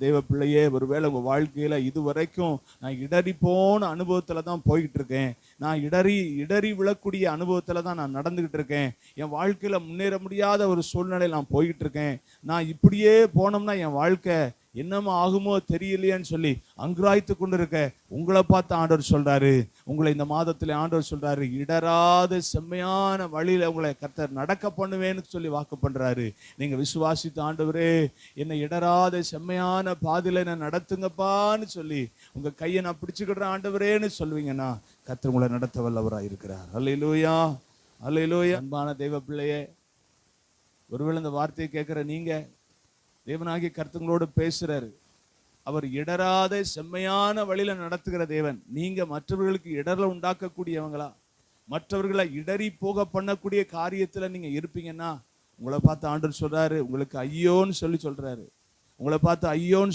தெய்வ பிள்ளையே ஒருவேளை வாழ்க்கையில் இது இதுவரைக்கும் நான் இடறி போன அனுபவத்தில் தான் போய்கிட்டு இருக்கேன் நான் இடறி இடறி விழக்கூடிய அனுபவத்தில் தான் நான் நடந்துக்கிட்டு இருக்கேன் என் வாழ்க்கையில் முன்னேற முடியாத ஒரு சூழ்நிலையில் நான் போய்கிட்டு இருக்கேன் நான் இப்படியே போனோம்னா என் வாழ்க்கை என்னமோ ஆகுமோ தெரியலையேன்னு சொல்லி அங்குராய்த்து கொண்டு இருக்க உங்களை பார்த்து ஆண்டவர் சொல்கிறாரு உங்களை இந்த மாதத்தில் ஆண்டவர் சொல்றாரு இடராத செம்மையான வழியில உங்களை கர்த்தர் நடக்க பண்ணுவேன்னு சொல்லி வாக்கு பண்றாரு. நீங்க விசுவாசித்த ஆண்டவரே என்னை இடராத செம்மையான பாதையில என்ன நடத்துங்கப்பான்னு சொல்லி உங்க கையை நான் பிடிச்சுக்கிடுற ஆண்டவரேன்னு சொல்லுவீங்கன்னா கர்த்தர் உங்களை நடத்த வல்லவராக இருக்கிறார். அல்லையிலூயா அல்லையிலூயா அன்பான தெய்வ பிள்ளையே ஒருவேளை இந்த வார்த்தையை கேட்குற நீங்க தேவனாகி கருத்துங்களோடு பேசுறாரு. அவர் இடராத செம்மையான வழியில் நடத்துகிற தேவன். நீங்க மற்றவர்களுக்கு இடரில் உண்டாக்கக்கூடியவங்களா? மற்றவர்களை இடறி போக பண்ணக்கூடிய காரியத்துல நீங்க இருப்பீங்கன்னா உங்களை பார்த்து ஆண்டர் சொல்றாரு உங்களுக்கு ஐயோன்னு சொல்லி சொல்றாரு. உங்களை பார்த்து ஐயோன்னு